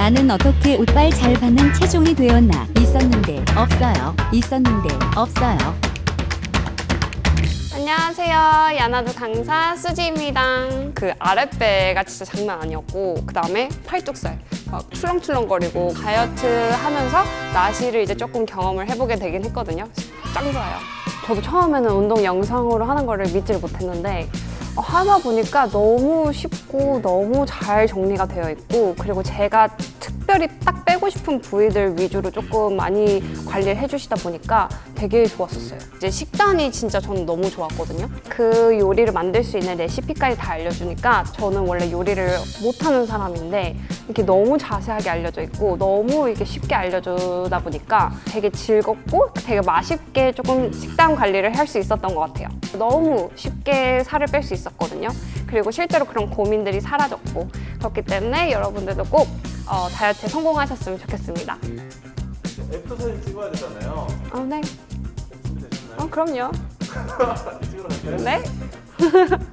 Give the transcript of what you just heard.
나는 어떻게 옷발 잘 받는 체중이 되었나? 있었는데 없어요. 있었는데 없어요. 안녕하세요. 야나두 강사 수지입니다. 그 아랫배가 진짜 장난 아니었고 그 다음에 팔뚝살 막 출렁출렁거리고 다이어트 하면서 나시를 이제 조금 경험을 해보게 되긴 했거든요. 짱 좋아요. 저도 처음에는 운동 영상으로 하는 거를 믿지를 못했는데 어, 하다 보니까 너무 쉽고 너무 잘 정리가 되어 있고 그리고 제가 특별히 딱 빼고 싶은 부위들 위주로 조금 많이 관리를 해주시다 보니까 되게 좋았었어요. 이제 식단이 진짜 저는 너무 좋았거든요. 그 요리를 만들 수 있는 레시피까지 다 알려주니까 저는 원래 요리를 못하는 사람인데 이렇게 너무 자세하게 알려져 있고 너무 이렇게 쉽게 알려주다 보니까 되게 즐겁고 되게 맛있게 조금 식단 관리를 할 수 있었던 것 같아요. 너무 쉽게 살을 뺄 수 있었거든요. 그리고 실제로 그런 고민들이 사라졌고 그렇기 때문에 여러분들도 꼭 어, 다이어트에 성공하셨으면 좋겠습니다. 애프터 사진 찍어야 되잖아요. 어, 네. 준비되셨나요? 어, 그럼요. 찍으러 갈까요? 네.